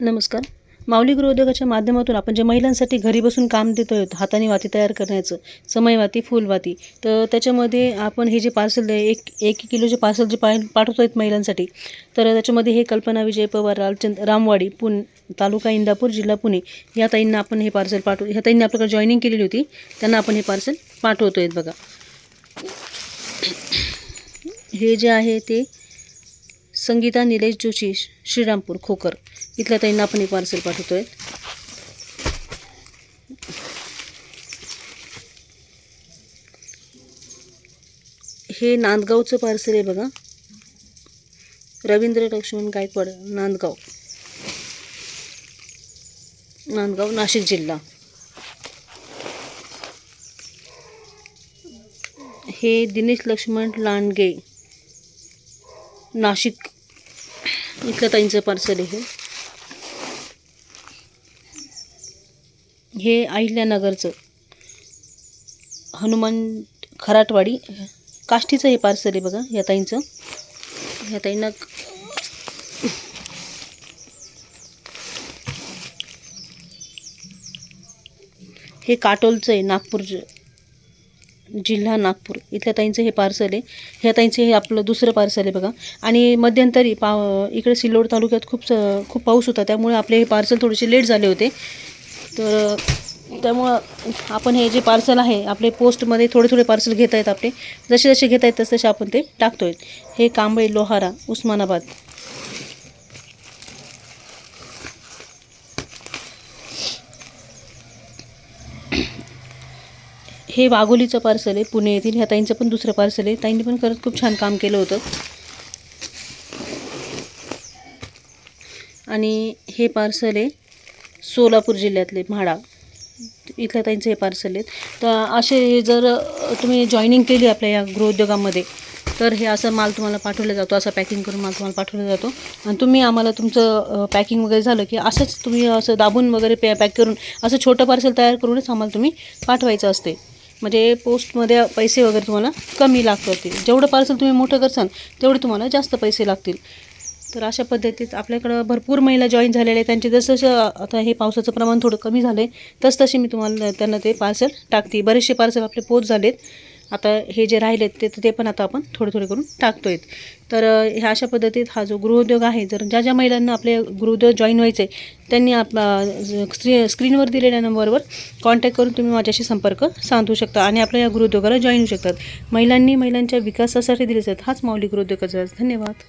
नमस्कार. माऊली गृहोद्योगाच्या माध्यमातून आपण जे महिलांसाठी घरी बसून काम देतो आहोत हाताने वाती तयार करण्याचं समयवाती फुलवाती तर त्याच्यामध्ये आपण हे जे पार्सल आहे एक एक किलोचे पार्सल जे पाय पाठवतो आहेत महिलांसाठी तर त्याच्यामध्ये हे कल्पना विजय पवार लालचंद रामवाडी पुण तालुका इंदापूर जिल्हा पुणे या ताईंना आपण हे पार्सल पाठवू ह्या ताईंनी आपल्याकडे जॉईनिंग केलेली होती त्यांना आपण हे पार्सल पाठवतो आहेत बघा. हे जे आहे ते संगीता निलेश जोशी श्रीरामपूर खोकर इथल्या ताईंना आपण हे पार्सल पाठवतो आहे हे नांदगावचं पार्सल आहे बघा. रवींद्र लक्ष्मण गायकवाड नांदगाव. नांदगाव नाशिक जिल्हा. हे दिनेश लक्ष्मण लांडगे नाशिक. इथलं ताईंचं पार्सल आहे हे. अहिल्यानगरचं हनुमान खराटवाडी काष्टीचं हे पार्सल आहे बघा या ताईंचं. ह्या ताईंना हे काटोलचं आहे नागपूर जिल्हा नागपूर. इथल्या ताईंचं हे पार्सल आहे. ह्या ताईंचं हे आपलं दुसरं पार्सल आहे बघा. आणि मध्यंतरी पा इकडे सिल्लोड तालुक्यात खूप स- खूप पाऊस होता त्यामुळे आपले हे पार्सल थोडेसे लेट झाले होते. तर त्यामुळं आपण हे जे पार्सल आहे आपले पोस्टमध्ये थोडे थोडे पार्सल घेता आहेत आपले. जसे जसे घेता येत तसे आपण ते टाकतो आहेत हे कांबळे लोहारा उस्मानाबाद. हे वाघोलीचं पार्सल आहे पुणे येथील. ह्या ताईंचं पण दुसरं पार्सल आहे. ताईंनी पण खरंच खूप छान काम केलं होतं. आणि हे पार्सल आहे सोलापूर जिल्ह्यातले म्हाडा. इथल्या ताईंचं हे पार्सल आहेत. तर असे जर तुम्ही जॉईनिंग केली आपल्या या गृहोद्योगामध्ये तर हे असं माल तुम्हाला पाठवला जातो. असं पॅकिंग करून माल तुम्हाला पाठवला जातो. आणि तुम्ही आम्हाला तुमचं पॅकिंग वगैरे झालं की असंच तुम्ही असं दाबून वगैरे पॅ पॅक करून असं छोटं पार्सल तयार करूनच आम्हाला तुम्ही पाठवायचं असते. म्हणजे पोस्टमध्ये पैसे वगैरे तुम्हाला कमी लागतात जेवढं पार्सल तुम्ही मोठं करसाल तेवढे तुम्हाला जास्त पैसे लागतील. तर अशा पद्धतीत आपल्याकडं भरपूर महिला जॉईन झालेल्या आहेत. त्यांचे जसं आता हे पावसाचं प्रमाण थोडं कमी झालं आहे तस मी तुम्हाला त्यांना ते पार्सल टाकते. बरेचसे पार्सल आपले पोच झालेत. आता हे जे राहिलेत ते ते पण आता आपण थोडे थोडे करून टाकतो आहेत तर ह्या अशा पद्धतीत हा जो गृहोद्योग आहे जर ज्या ज्या महिलांना आपले गृहोद्योग जॉईन व्हायचे आहे, त्यांनी आपला स्क्री स्क्रीनवर दिलेल्या नंबरवर कॉन्टॅक्ट करून तुम्ही माझ्याशी संपर्क साधू शकता आणि आपल्या या गृहोद्योगाला जॉईन होऊ शकतात. महिलांनी महिलांच्या विकासासाठी दिले जातात. हाच माऊली गृहोद्योगाचा धन्यवाद.